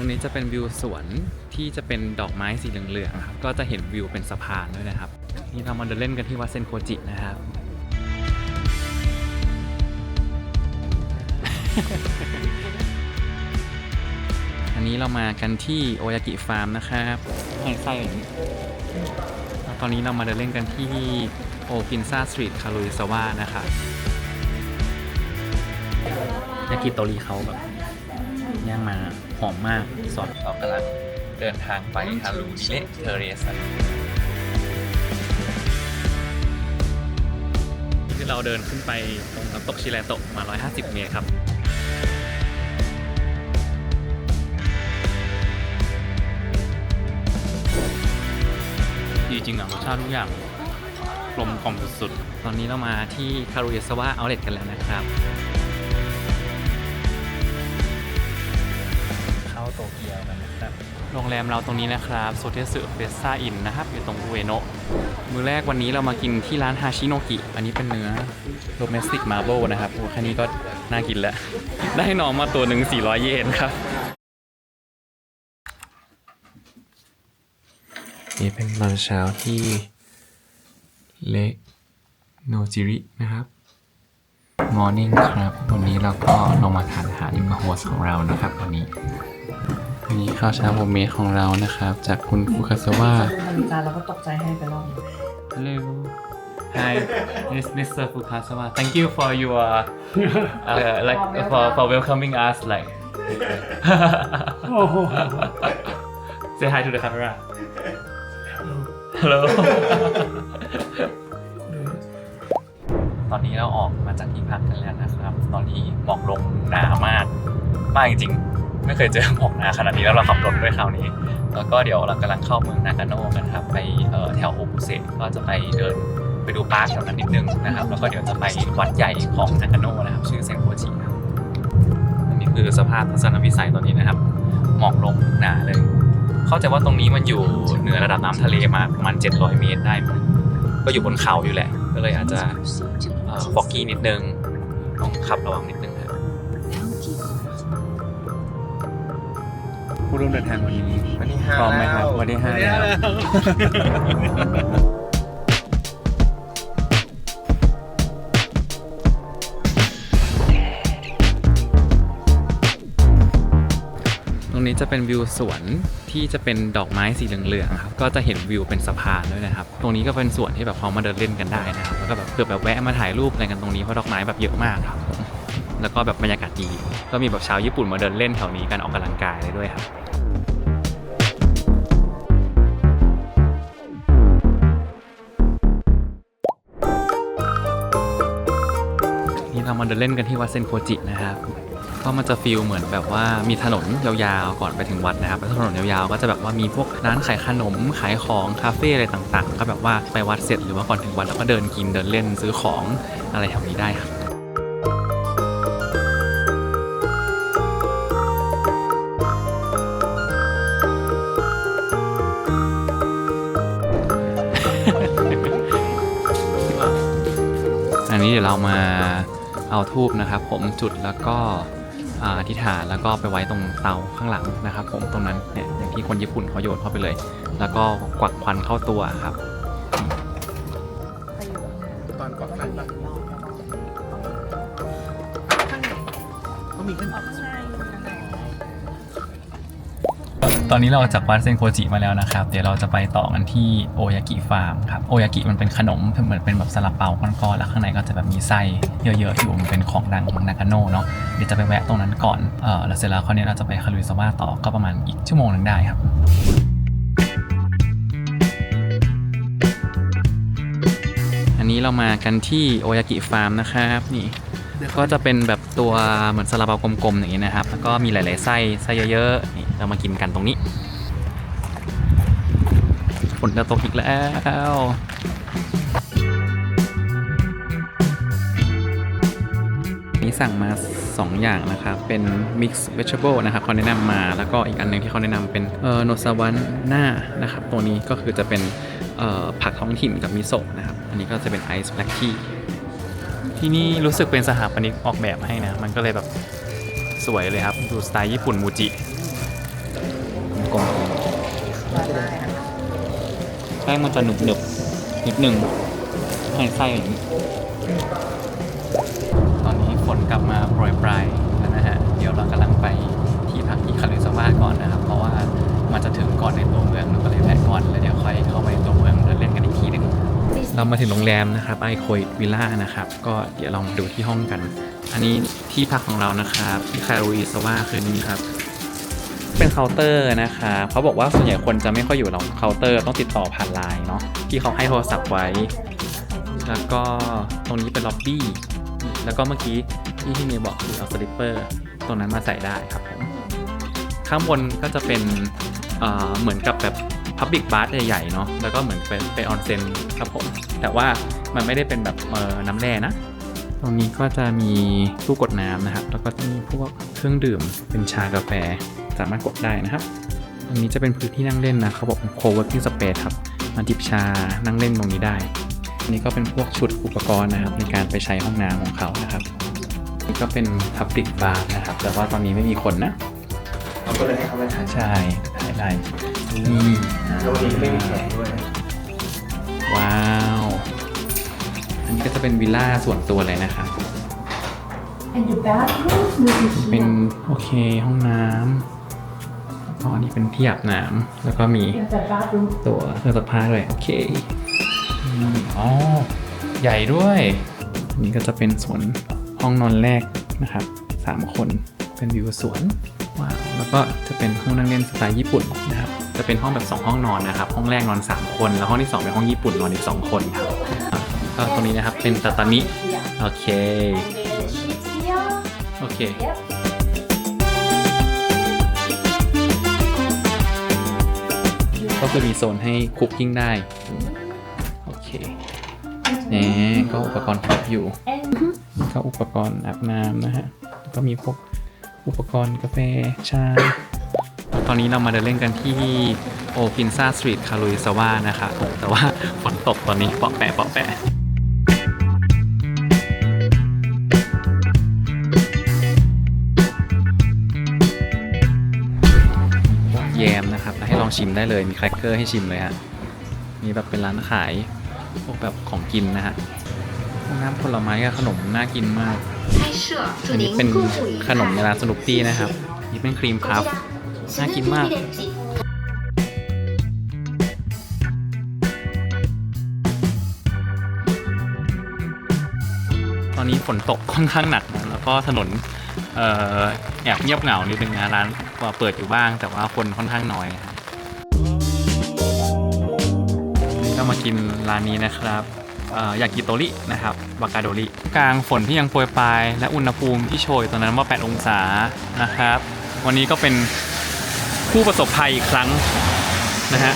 ตรงนี้จะเป็นวิวสวนที่จะเป็นดอกไม้สีเหลืองๆครับก็จะเห็นวิวเป็นสะพานด้วยนะครับ นี่เรามาเดินเล่นกันที่วัดเซนโคจินะครับ อันนี้เรามากันที่โอยากิฟาร์มนะครับให้ไส้อย่างนี้ตอนนี้เรามาเดินเล่นกันที่โอกินซาสตรีทคารุยซาวะนะครับยากิโตริเขาแบบย่างมา หอมมากสดเรากำลังเดินทางไปฮารุนิเลเทเรสนี่เราเดินขึ้นไปตรงน้ำตกชิแรโตะมา 150 เมตรครับดีจริงอะรสชาติทุกอย่างกลมกล่อมสุดๆ ตอนนี้เรามาที่คารุยสวะเอาเลตกันแล้วนะครับ โรงแรมเราตรงนี้นะครับโซเทสึเฟสซาอินนะครับ อยู่ตรงอุเอโนะมื้อแรกวันนี้เรามากินที่ร้านฮาชิโนกิ อันนี้เป็นเนื้อโ o เมสติกมา r บนะครับ โอ้แค่นี้ก็น่ากินแล้ว ได้น้องมาตัวหนึ่ง400 เยนครับ นี่เป็นตอนเช้าที่เลโนจิรินะครับมอร์นิ่งครับ วันนี้เราก็ลงมาทานอาหารอยู่กับโฮสของเรานะครับวันนี้ นนี้ข้าวเช้าโฮมเมดของเรานะครับ จากคุณฟุคาสวะทำจานแล้วก็ตกใจให้ไปรอบหนึ่ง Hello Hi Miss Mr. Fukasawa Thank you for your uh, like for for welcoming us like Say hi to the camera Hello ตอนนี้เราออกมาจากที่พักกันแล้วนะครับ ตอนนี้หมอกลงหนามากมากจริงๆ ไม่เคยเจอหมอกหนาขนาดนี้แล้วเราขับรถด้วยคราวนี้ แล้วก็เดี๋ยวเรากำลังเข้าเมืองนากาโนะกันครับไปแถวโอบุเซก็จะไปเดินไปดูปาร์คแถวนั้นนิดนึงนะครับ แล้วก็เดี๋ยวจะไปวัดใหญ่ของนากาโนะนะครับ ชื่อเซนโคจิครับนนี้คือสภาพทัศนวิสัยตอนนี้นะครับ หมอกลงหนาเลย เข้าใจว่าตรงนี้มันอยู่เหนือระดับน้ำทะเลมาประมาณ 700 เมตรได้มั้งก็อยู่บนเขาอยู่แหละ ก็เลยอาจจะฟอกกี้นิดนึงต้องขับระวังนิดนึง รับผู้ร่วมเดินทางวันนี้วันที่ห้าพร้อมไหมครับแล้ววันที่ห้าแล้ว ตรงนี้จะเป็นวิวสวนที่จะเป็นดอกไม้สีเหลืองๆครับก็จะเห็นวิวเป็นสะพานด้วยนะครับ ตรงนี้ก็เป็นส่วนที่แบบเขามาเดินเล่นกันได้นะครับแล้วก็แบบเผื่อแบบแวะมาถ่ายรูปอะไรกันตรงนี้เพราะดอกไม้แบบเยอะมากครับผมแล้วก็แบบบรรยากาศดี ก็มีแบบชาวญี่ปุ่นมาเดินเล่นแถวนี้กันออกกำลังกายเลยด้วยครับ มาเดินเล่นกันที่วัดเซนโคจินะครับก็มันจะฟีลเหมือนแบบว่ามีถนนยาวๆก่อนไปถึงวัดนะครับแล้วถนนยาวๆก็จะแบบว่ามีพวกร้านขายขนมขายของคาเฟ่อะไรต่างๆ ก็แบบว่าไปวัดเสร็จหรือว่าก่อนถึงวัดแล้วก็เดินกินเดินเล่นซื้อของอะไรแถวนี้ได้ครับอันนี้เดี๋ยวเรามา เอาทูบนะครับ ผมจุดแล้วก็อ่าอธิษฐานแล้วก็ไปไว้ตรงเตาข้างหลังนะครับ ผมตรงนั้นเนี่ยอย่างที่คนญี่ปุ่นเขาโยนเข้าไปเลย แล้วก็กวักควันเข้าตัวครับ ตอนนี้เราออกจากวัดเซนโคจิมาแล้วนะครับ เดี๋ยวเราจะไปต่อกันที่โอยากิฟาร์มครับ โอยากิมันเป็นขนมเหมือนเป็นแบบซาลาเปาก้อนๆ แล้วข้างในก็จะแบบมีไส้เยอะๆ อยู่ มันเป็นของดังของนากาโน่เนาะ เดี๋ยวจะไปแวะตรงนั้นก่อน เออแล้วเสร็จแล้วคราวนี้เราจะไปคารุยซาวะต่อ ก็ประมาณอีกชั่วโมงหนึ่งได้ครับอันนี้เรามากันที่โอยากิฟาร์มนะครับนี่ก็จะเป็นแบบ ตัวเหมือนซาลาเปากลมๆอย่างนี้นะครับ แล้วก็มีหลายๆไส้ไส้เยอะๆนี่เรามากินกันตรงนี้ฝนจะตกอีกแล้วนี่สั่งมา 2 อย่างนะครับ เป็น mix vegetable นะครับเขาแนะนำมา แล้วก็อีกอันหนึงที่เขาแนะนำเป็นเอ่อโนซาวันหน้านะครับ ตัวนี้ก็คือจะเป็นผักท้องถิ่นกับมิโซะนะครับ อันนี้ก็จะเป็นไอซ์แบล็กที ที่นี่รู้สึกเป็นสถาปนิกออกแบบให้นะ มันก็เลยแบบสวยเลยครับ ดูสไตล์ญี่ปุ่นมูจิกลมๆแป้งมันจะหนึบหนึบๆนิดหนึ่งให้ไส้อย่างนี้ตอนนี้ฝนกลับมาโปรยปลายแล้วนะฮะ เดี๋ยวเรากำลังไปที่พักที่คาริซาวาก่อนนะครับ เพราะว่ามันจะถึงก่อนในตัวเมือง เรามาถึงโรงแรมนะครับไอโคยวิลล่านะครับ ก็เดี๋ยวลองดูที่ห้องกัน อันนี้ที่พักของเรานะครับที่คาริซาวาคืนนี้ครับ เป็นเคาน์เตอร์นะคะเขาบอกว่าส่วนใหญ่คนจะไม่ค่อยอยู่หรอกเคาน์เตอร์ต้องติดต่อผ่านไลน์เนาะที่เขาให้โทรศัพท์ไว้ แล้วก็ตรงนี้เป็นล็อบบี้แล้วก็เมื่อกี้ที่ที่เมย์บอกคือเอาสลิปเปอร์ตรงนั้นมาใส่ได้ครับผมข้างบนก็จะเป็นเหมือนกับแบบ พับบิ c บาร์ใหญ่ๆเนาะแล้วก็เหมือนเป็นเป็นออนเซ็นครับผมแต่ว่ามันไม่ได้เป็นแบบเอ่อน้ำแร่นะ ตรงนี้ก็จะมีตู้กดน้ำนะครับ แล้วก็จะมีพวกเครื่องดื่มเป็นชากาแฟสามารถกดได้นะครับตรงนี้จะเป็นพื้นที่นั่งเล่นนะเขาบอก co-working space ครับมาจิบชานั่งเล่นตรงนี้ได้อันนี้ก็เป็นพวกชุดอุปกรณ์นะครับ ในการไปใช้ห้องน้ำของเขานะครับนี่ก็เป็น Public Bar นะครับ แต่ว่าตอนนี้ไม่มีคนนะเราก็เลยให้เขาไปถ่ายใช่ถ่ายได้นี่ แล้ววันนี้ไม่มีแขกด้วย ว้าว อันนี้ก็จะเป็นวิลล่าส่วนตัวเลยนะครับ And the bathroom will be เป็น here. โอเคห้องน้ำอ๋ออันนี้เป็นที่อาบน้ำแล้วก็มี In the bathroom. ตัวเครื่องซักผ้าด้วยโอเคอืมอ๋อ ใหญ่ด้วยอันนี้ก็จะเป็นสวนห้องนอนแรกนะครับสามคนเป็นวิวสวนว้าวแล้วก็จะเป็นห้องนั่งเล่นสไตล์ญี่ปุ่นนะครับ จะเป็นห้องแบบ 2 ห้องนอนนะครับ ห้องแรกนอน 3 คน แล้วห้องที่ 2 เป็นห้องญี่ปุ่นนอนอีก 2 คนครับก็ตรงนี้นะครับเป็นตาตามิโอเค โอเคก็คือมีโซนให้คุกกิ้งได้ โอเคนี่ก็อุปกรณ์ครบอยู่ก็อุปกรณ์อาบน้ำนะฮะ ก็มีพวกอุปกรณ์กาแฟชา ตอนนี้เรามาเดินเล่นกันที่โอฟินซาสตรีทคารุยสวานะคะแต่ว่าฝนตกตอนนี้เปาะแปะเปาะแปะแยมนะครับให้ลองชิมได้เลยมีแครกเกอร์ให้ชิมเลยฮะมีแบบเป็นร้านขายพวกแบบของกินนะฮะน้ำผลไม้กับขนมน่ากินมากอันนี้เป็นขนมในร้านสนุปตี้นะครับ นี่เป็นครีมครับ น่ากินมาก ตอนนี้ฝนตกค่อนข้างหนักนะแล้วก็ถนนออแอบเงียบเหงานิดนึงนะร้านว่าเปิดอยู่บ้าง แต่ว่าคนค่อนข้างน้อยนะครับนี่ก็มากินร้านนี้นะครับอยากกิโตรินะครับวากาโดริกลางฝนที่ยังโปรยปลายและอุณหภูมิที่โชยตอนนั้นว่า 8 องศานะครับ วันนี้ก็เป็น ผู้ประสบภัยอีกครั้งนะฮะ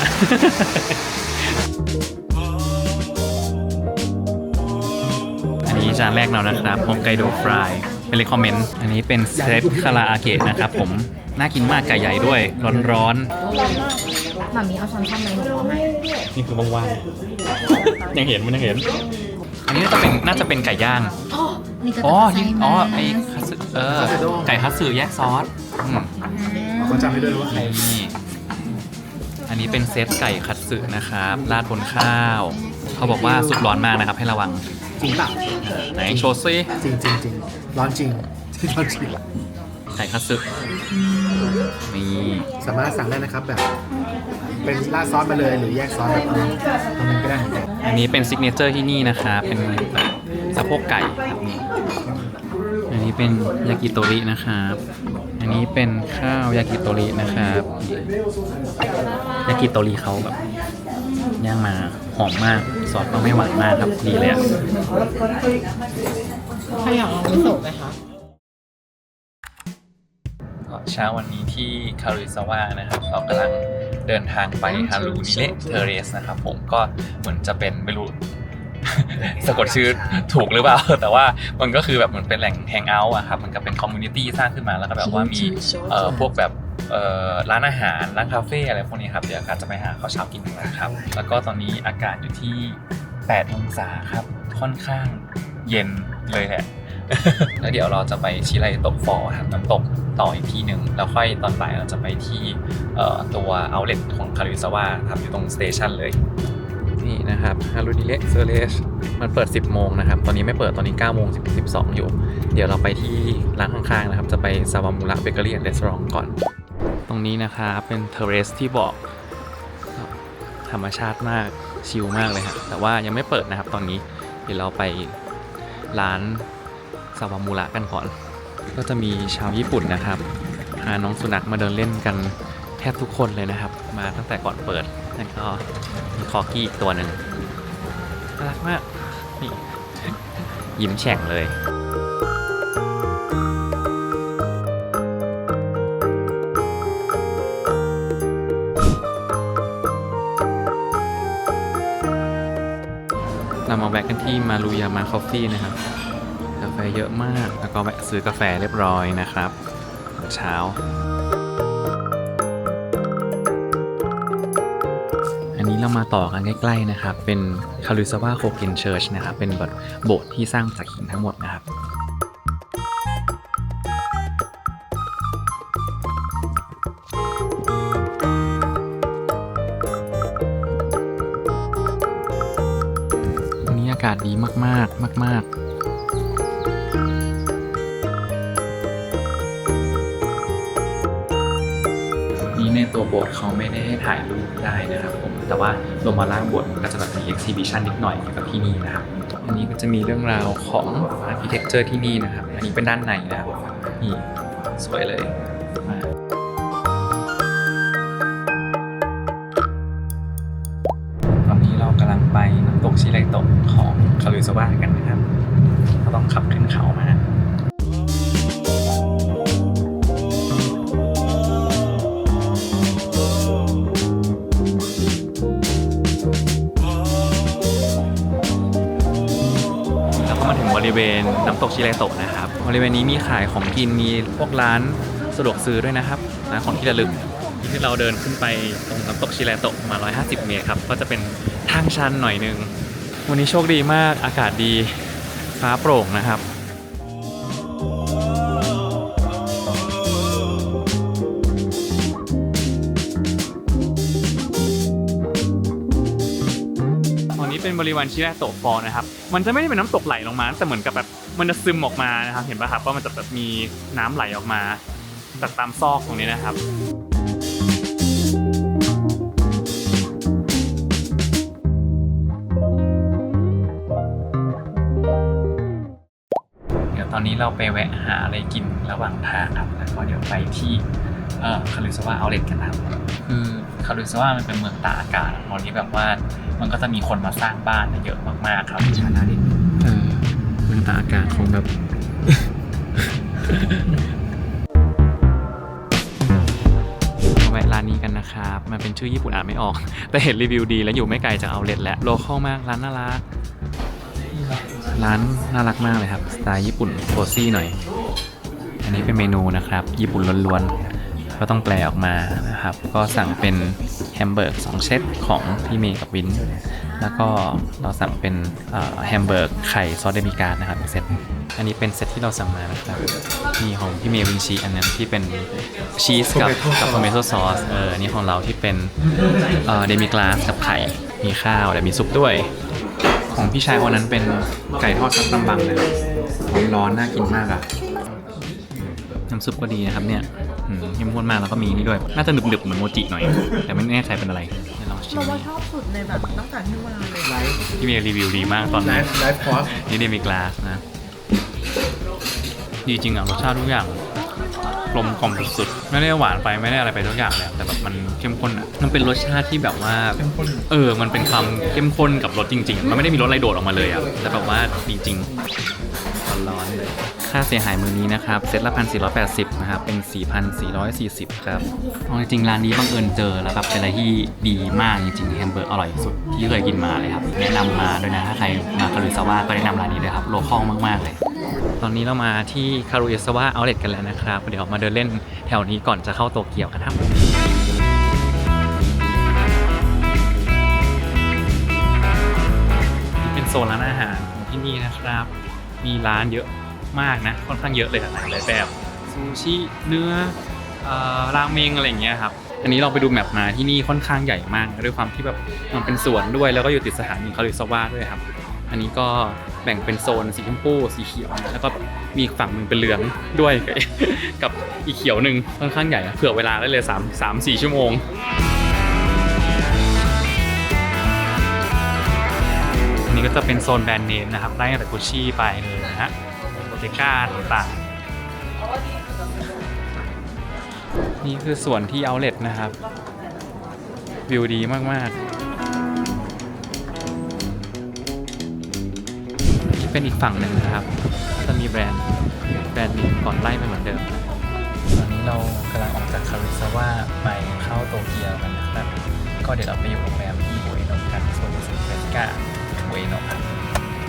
อันนี้จานแรกเรานะครับฮอกไกโดฟรายเป็นเลคคอมเมนต์อันนี้เป็นเซตคาราอาเกะนะครับผม น่ากินมากไก่ใหญ่ด้วย ร้อน妈咪เอาช้อนซ่อมไหมหนูเอาให้ๆ นี่คือว่างๆ ยังเห็นมันยังเห็น อันนี้น่าจะเป็นน่าจะเป็นไก่ย่างโอ้นี่ก็อ๋อใส่นี่มาอ๋อไอ้คัตสึเออ ไก่คัตสึแยกซอสอืม เขาจำไม่ได้ว่าใครนี่อันนี้เป็นเซตไก่คัตสึนะครับราดบนข้าว เขาบอกว่าสุดร้อนมากนะครับ ให้ระวังจริงเปล่าไหนโชว์ซิจริงจริงจริงร้อนจริงร้อนจริงไก่คัตสึนี่สามารถสั่งได้นะครับแบบ เป็นราดซอสมาเลยหรือแยกซอสแบบเอาทำมันก็ได้เหมือนกันอันนี้เป็นซิกเนเจอร์ที่นี่นะครับเป็นแบบสะโพกไก่ครับนี่อันนี้เป็นยากิโตรินะครับ อันนี้เป็นข้าวยากิโตรินะครับยากิโตริเขาแบบย่างมาหอมมากซอสก็ไม่หวานมากครับดีเลยอะใครอยากลองมิโซะไหมคะก็เช้าวันนี้ที่คาริซาวานะครับ เรากำลังเดินทางไปฮารูนิเลเทเรสนะครับ ผมก็เหมือนจะเป็นไม่รู้ สะกดชื่อถูกหรือเปล่า แต่ว่ามันก็คือแบบเหมือนเป็นแหล่งแฮงเอาท์อะครับ มันก็เป็นคอมมูนิตี้สร้างขึ้นมาแล้วก็แบบว่ามีเอ่อพวกแบบเอ่อร้านอาหาร ร้านคาเฟ่อะไรพวกนี้ครับเดี๋ยวอาจจะไปหาข้าวเช้ากินกันนะครับ แล้วก็ตอนนี้อากาศอยู่ที่ 8 องศาครับ ค่อนข้างเย็นเลยแหละแแล้วเดี๋ยวเราจะไปชิไรตกฟอร์ทำน้ำตกต่ออีกที่หนึ่งแล้วค่อยตอนบ่ายเราจะไปที่เอ่อตัวเอาเล t ของคาริซาวะครับอยู่ตรงสเตชันเลย นี่นะครับฮารุนิเลเซเลชมันเปิด 10 โมงนะครับ ตอนนี้ไม่เปิดตอนนี้9โมง12 อยู่ เดี๋ยวเราไปที่ร้านข้างๆนะครับ จะไปซาวามูระเบเกอรี่แอนด์รีสอร์ทก่อน ตรงนี้นะครับเป็นเทเรสที่บอก ธรรมชาติมากชิลมากเลยฮะแต่ว่ายังไม่เปิดนะครับตอนนี้เดี๋ยวเราไปร้านซาวามูระกันก่อน ก็จะมีชาวญี่ปุ่นนะครับพาน้องสุนัขมาเดินเล่นกันแทบทุกคนเลยนะครับ มาตั้งแต่ก่อนเปิด แล้วก็มีคอกี้อีกตัวหนึ่งน่ารักมากนี่ยิ้มแฉ่งเลยเรามาแวะกันที่มารุยามาคอฟฟี่นะครับ กาแฟเยอะมาก แล้วก็แวะซื้อกาแฟเรียบร้อยนะครับ เช้า เรามาต่อกันใกล้ๆนะครับ เป็นคาริซาวาโคเกนเชิร์ชนะครับ เป็นแบบโบสถ์ที่สร้างจากหินทั้งหมดนะครับ ตัวโบสถ์เขาไม่ได้ให้ถ่ายรูปได้นะครับผม แต่ว่าลงมาล่างโบสถ์ก็จะแบบมี exhibition นิดหน่อยเกี่ยวกับที่นี่นะครับ อันนี้ก็จะมีเรื่องราวของ architecture ที่นี่นะครับ อันนี้เป็นด้านในนะครับนี่สวยเลยตอนนี้เรากำลังไปน้ำตกชิไรโตะของคารุซาวะกันนะครับเราต้องขับขึ้นเขามา ก็มาถึงบริเวณน้ำตกชิไรโตะนะครับ บริเวณนี้มีขายของกินมีพวกร้านสะดวกซื้อด้วยนะครับร้านของที่ระลึกที่เราเดินขึ้นไปตรงน้ำตกชิไรโตะมา 150 เมตรครับก็จะเป็นทางชันหน่อยนึง วันนี้โชคดีมากอากาศดีฟ้าโปร่งนะครับตอนนี้เป็นบริเวณชิระโตฟอนะครับ มันจะไม่ได้เป็นน้ำตกไหลลงมา แต่เหมือนกับแบบมันจะซึมออกมานะครับ เห็นป่ะครับว่ามันจะแบบมีน้ำไหลออกมาจากตามซอกตรงนี้นะครับเดี๋ยวตอนนี้เราไปแวะหาอะไรกินระหว่างทางครับ แล้วก็เดี๋ยวไปที่เอ่อคารุซาวะเอาเลตกันครับ คือ คารุซาวะมันเป็นเมืองตากอากาศตอนนี้แบบว่ามันก็จะมีคนมาสร้างบ้านเยอะมากๆครับชานาดิเออเมืองตากอากาศคงแบบมาแวะร้านนี้กันนะครับ มันเป็นชื่อญี่ปุ่นอ่านไม่ออก แต่เห็นรีวิวดีแล้วอยู่ไม่ไกลจากเอาเลตและโลคอลมาก ร้านน่ารัก ร้านน่ารักมากเลยครับ สไตล์ญี่ปุ่นโคซี่หน่อย อันนี้เป็นเมนูนะครับ ญี่ปุ่นล้วนๆ ก็ต้องแปลออกมานะครับ ก็สั่งเป็นแฮมเบอร์กสองเซตของพี่เมย์กับวิน แล้วก็เราสั่งเป็นเอ่อแฮมเบอร์กไข่ซอสเดมิการนะครับอีกเซตอันนี้เป็นเซตที่เราสั่งมานะครับ มีของพี่เมย์วินชีอันนั้นที่เป็นชีสกับกับโทเมโตซอสเอออันนี้ของเราที่เป็นเอ่อเดมิกลาสกับไข่ มีข้าวและมีซุปด้วย ของพี่ชายคนนั้นเป็นไก่ทอดซับตำบังนะครับร้อนๆน่ากินมากอะ น้ำซุปก็ดีนะครับเนี่ยอืมเข้มข้นมากแล้วก็มีนี่ด้วย น่าจะหนึบๆเหมือนโมจิหน่อย แต่ไม่แน่ใจเป็นอะไรเดี๋ยวลองชิมเราว่าชอบสุดในแบบตั้งแต่ที่มาเลยไลฟ์พี่เมย์รีวิวดีมากตอนไลนั้นฟ์ไลฟ์คอร์สนี่เดมิกลาสนะ ดีจริงอะรสชาติทุกอย่างกลมกล่อมสุดๆ ไม่ได้หวานไปไม่ได้อะไรไปทุกอย่างเลยอะแต่แบบมันเข้มข้นอะ มันเป็นรสชาติที่แบบว่าเข้มข้นเออ มันเป็นความเข้มข้นกับรสจริง ๆ มันไม่ได้มีรสอะไรโดดออกมาเลยอะแต่แบบว่าดีจริง ร้อนๆเลย ค่าเสียหายมือนี้นะครับ เซตละพันสี่ร้อยแปดสิบนะครับ เป็นสี่พันสี่ร้อยสี่สิบครับเอาจริงๆร้านนี้บังเอิญเจอแล้วแบบเป็นอะไรที่ดีมากจริงๆแฮมเบอร์กอร่อยสุดที่เคยกินมาเลยครับ แนะนำมาด้วยนะถ้าใครมาคารุซาวะก็แนะนำร้านนี้เลยครับ โลคอลมากๆเลย ตอนนี้เรามาที่คารุซาวะเอาเลตกันแล้วนะครับ เดี๋ยวมาเดินเล่นแถวนี้ก่อนจะเข้าโตเกียวกันครับ เป็นโซนร้านอาหารของที่นี่นะครับ มีร้านเยอะมากนะ ค่อนข้างเยอะเลยหลายหลายแบบซูชิเนื้อราเมงอะไรอย่างเงี้ยครับอันนี้เราไปดูแมปมาที่นี่ค่อนข้างใหญ่มากด้วยความที่แบบมันเป็นสวนด้วยแล้วก็อยู่ติดสถานีคาริซาวะด้วยครับ อันนี้ก็แบ่งเป็นโซนสีชมพูสีเขียวแล้วก็มีฝั่งหนึ่งเป็นเหลืองด้วยกับอีกเขียวหนึ่งค่อนข้างใหญ่เผื่อเวลาได้เลย3 3 4 ชั่วโมง นี้ก็จะเป็นโซนแบรนด์เนมนะครับไล่ตั้งแต่กุชชี่ไปเลยนะฮะโบเตก้าต่างๆ นี่คือส่วนที่เอาเล t นะครับ วิวดีมากๆนี่เป็นอีกฝั่งหนึ่งนะครับ ก็จะมีแบรนด์แบรนด์เนมก่อนไล่ไปเหมือนเดิม ตอนนี้เรากำลังออกจากคาริซาวะไปเข้าโตเกียวกันนะครับ ก็เดี๋ยวเราไปอยู่โรงแรมที่อุเอโนะกันโซนซิเฟสกา อุเอโนะครับ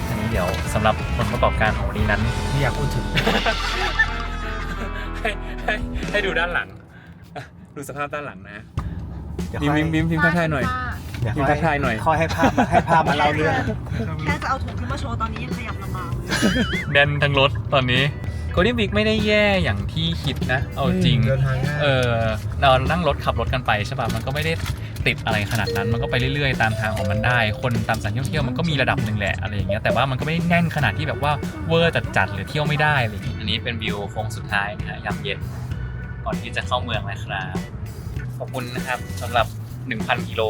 อันนี้เดี๋ยวสำหรับผลประกอบการของวันนี้นั้น ไม่อยากพูดถึง ให้ให้ให้ดูด้านหลังอะดูสภาพด้านหลังนะเดี๋ยวพิมค่อยพ์พิมพ์พิมพ์ทักทายหน่อย เดี๋ยวพิมพ์ทักทายหน่อย ค่อยให้ภาพมาให้ภาพมาเล่าเรื่องแค่จะเอาถุงขึ้นมาโชว์ตอนนี้ยังขยับลำบากเลยแดนทั้งรถตอนนี้โกลเด้นวิกไม่ได้แย่อย่างที่คิดนะ เอาจริง เดินทางง่ายเออเรานั่งรถขับรถกันไปใช่ป่ะมันก็ไม่ได้ ติดอะไรขนาดนั้น มันก็ไปเรื่อยๆ ตามทางของมันได้ คนตามสถานที่ท่องเที่ยวมันก็มีระดับหนึ่งแหละอะไรอย่างเงี้ยแต่ว่ามันก็ไม่ได้แน่นขนาดที่แบบว่าเวอร์จัดๆหรือเที่ยวไม่ได้อะไรอย่างเงี้ยอันนี้เป็นวิวโค้งสุดท้ายนะฮะยามเย็นก่อนที่จะเข้าเมืองนะครับขอบคุณนะครับสำหรับ 1,000กิโล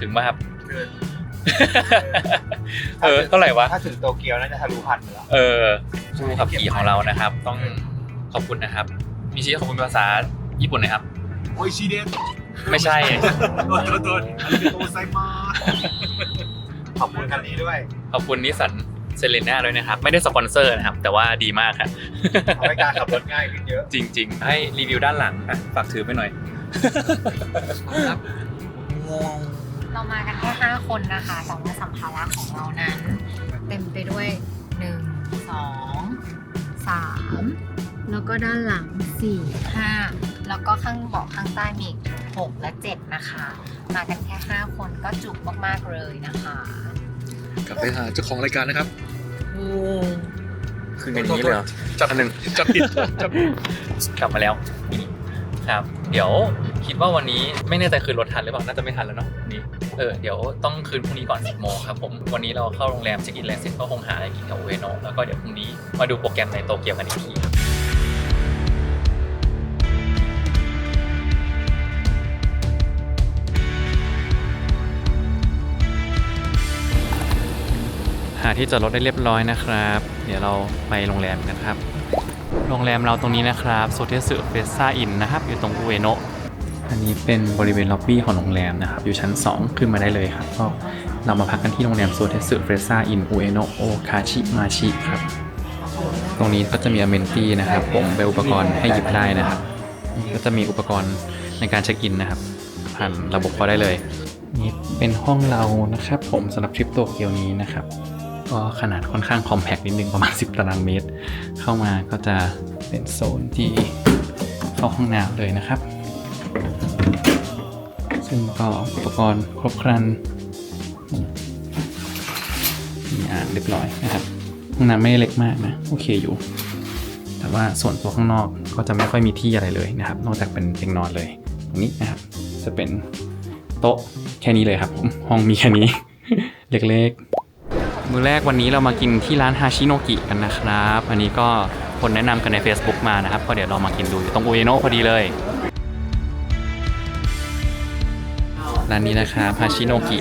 ถึงป่ะครับเออเท่าไหร่วะ ถ้าถึงโตเกียวน่าจะทะลุพันไปแล้ว เออผู้ขับขี่ของเรานะครับ ต้องขอบคุณนะครับ มีชี้ขอบคุณเป็นภาษาญี่ปุ่นหนะครับ โอ้ยชีเดน ไม่ใช่ โดนโดนโดนอันนี้โตไซมาขอบคุณคันนี้ด้วยขอบคุณนิสสันเซเลน่าด้วยนะครับ ไม่ได้สปอนเซอร์นะครับ แต่ว่าดีมากครับ ทำให้การขับรถง่ายขึ้นเยอะ จริง ๆ ให้รีวิวด้านหลังอะฝากถือไปหน่อย เรามากันแค่ห้าคนนะคะแต่ว่าสัมภาระของเรานั้น เต็มไปด้วยหนึ่งสองสามแล้วก็ด้านหลังสี่ห้าแล้วก็ข้างเบาะข้างใต้มีอีก หกและเจ็ดนะคะ มากันแค่ห้าคนก็จุกมากๆเลยนะคะ กลับไปหาเจ้าของรายการนะครับคืออย่างนี้เลยเหรอจับหนึ่งจับผิดจับกลับมาแล้วนี่ครับ เดี๋ยวคิดว่าวันนี้ไม่แน่ใจคืนรถทันหรือเปล่าน่าจะไม่ทันแล้วเนาะวันนี่เออเดี๋ยวต้องคืนพรุ่งนี้ก่อน10โมงครับผมวันนี้เราเข้าโรงแรมเช็คอินแล้วเสร็จก็คงหาอะไรกินกับอุเอโนะแล้วก็เดี๋ยวพรุ่งนี้มาดูโปรแกรมในโตเกียวกันอีกทีครับ หาที่จอดรถได้เรียบร้อยนะครับ เดี๋ยวเราไปโรงแรมกันครับ โรงแรมเราตรงนี้นะครับโซเทสึเฟสซาอินนะครับ อยู่ตรงอุเอโนะอันนี้เป็นบริเวณล็อบบี้ของโรงแรมนะครับ อยู่ชั้น 2 ขึ้นมาได้เลยครับ ก็เรามาพักกันที่โรงแรมโซเทสึเฟสซาอินอุเอโนะโอคาชิมาชิครับ ตรงนี้ก็จะมีอเมนตี้นะครับ ผมเป็นอุปกรณ์ให้หยิบได้นะครับ ก็จะมีอุปกรณ์ในการเช็คอินนะครับ ผ่านระบบพอได้เลยนี่เป็นห้องเรานะครับ ผมสำหรับทริปโตเกียวนี้นะครับ ก็ขนาดค่อนข้างคอมแพกนิดนึงประมาณ 10 ตารางเมตร เข้ามาก็จะเป็นโซนที่เข้าห้องน้ำเลยนะครับ ซึ่งก็อุปกรณ์ครบครันมีอ่างเรียบร้อยนะครับห้องน้ำไม่เล็กมากนะ โอเคอยู่ แต่ว่าส่วนตัวข้างนอกก็จะไม่ค่อยมีที่อะไรเลยนะครับ นอกจากเป็นเตียงนอนเลยตรงนี้นะครับ จะเป็นโต๊ะแค่นี้เลยครับผมห้องมีแค่นี้ เล็กๆ มื้อแรกวันนี้เรามากินที่ร้านฮาชิโนกิกันนะครับ อันนี้ก็คนแนะนำกันใน Facebook มานะครับก็เดี๋ยวเรามากินดูอยู่ตรงอุเอโนะพอดีเลย ร้านนี้นะครับฮาชิโนกิ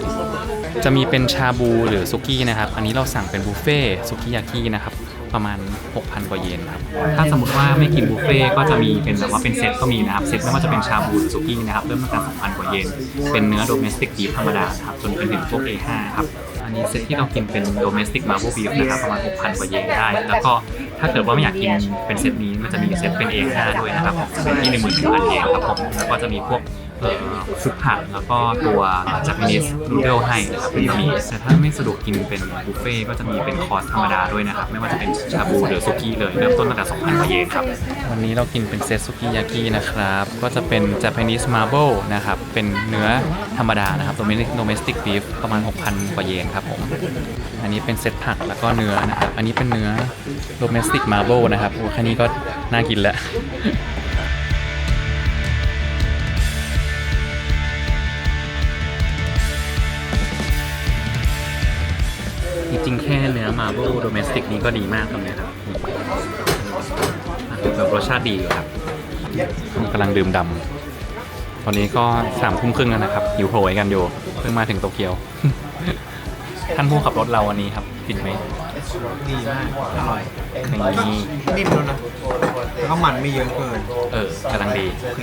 จะมีเป็นชาบูหรือซุกี้นะครับ อันนี้เราสั่งเป็นบุฟเฟ่ซุกี้ยากินะครับ ประมาณ 6,000 กว่าเยนครับ ถ้าสมมติว่าไม่กินบุฟเฟ่ก็จะมีเป็นแบบว่าเป็นเซตก็มีนะครับ เซตไม่ว่าจะเป็นชาบูหรือซุกี้นะครับ เริ่มตั้งแต่2,000 กว่าเยน เป็นเนื้อโดเมสติกบีธรรมดาครับ จนเป็นถึงพวก A5 ครับ อันนี้เซตที่เรากินเป็นโดเมสติกมาร์บบีฟนะครับประมาณ 6,000 กว่าเยนได้ แล้วก็ถ้าเกิดว่าไม่อยากกินเป็นเซตนี้มันจะมีเซตเป็นเอ5ด้วยนะครับจะเป็นที่1 1 0 0 0เยนครับผมแล้วก็จะมีพวก ซุปผักแล้วก็ตัวจั p ป n นิสนูเดิลให้นะครับเป็นมีแต่ถ้าไม่สะดวกกินเป็นบุฟเฟ่ก็จะมีเป็นคอร์สธรรมดาด้วยนะครับ ไม่ว่าจะเป็นชาบูหรือซุกี้เลยเริ่มต้นตั้งแต่2,000กว่าเยนครับ วันนี้เรากินเป็นเซตซุกี้ยากินะครับ ก็จะเป็น Japanese Marble นะครับ เป็นเนื้อธรรมดานะครับ Domestic Domestic Beef ประมาณ 6,000 กว่าเยนครับผม อันนี้เป็นเซตผักแล้วก็เนื้อนะครับ อันนี้เป็นเนื้อ Domestic Domestic Marble นะครับโอ้แค่นี้ก็น่ากินแล้ว ริงๆ แค่เนื้อ Marble Domestic นี้ก็ดีมากตรงนี้ครับอะแบบรสชาติดีอยู่ครับกำลังดื่มดำตอนนี้ก็สามทุ่มครึ่งแล้วนะครับหิวโหยกันอยู่ เพิ่งมาถึงโตเกียว ท่านผู้ขับรถเราวันนี้ครับฟินไหมดีมากอร่อยนี่นิ่มแล้วนะแล้วก็มันไม่เยอะเกิน เออกำลังดีโอเค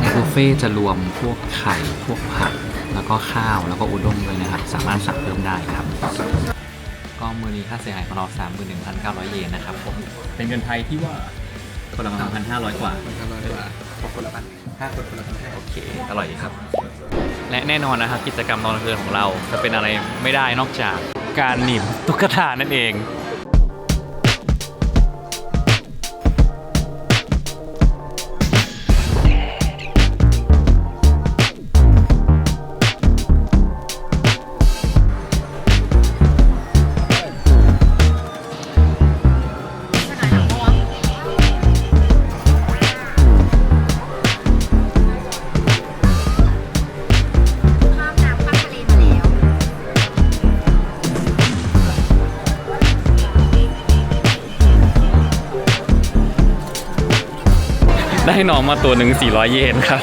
ในบุฟเฟ่จะรวมพวกไข่พวกผัก แล้วก็ข้าวแล้วก็อุด้งเลยนะครับ สามารถสั่งเพิ่มได้ครับ ก็มือนี้ค่าเสียหายของเรา 31,900 เยนนะครับผมเป็นเงินไทยที่ว่าคนละ3,500 กว่าทำมาดีกว่าขอบคนละพันห้าคนคนละพันห้าโอเคอร่อยดีครับ และแน่นอนนะครับกิจกรรมตอนกลางคืนของเราจะเป็นอะไรไม่ได้นอกจากการหนีบตุ๊กตานั่นเอง น้องมาตัวหนึ่ง400 เยนครับ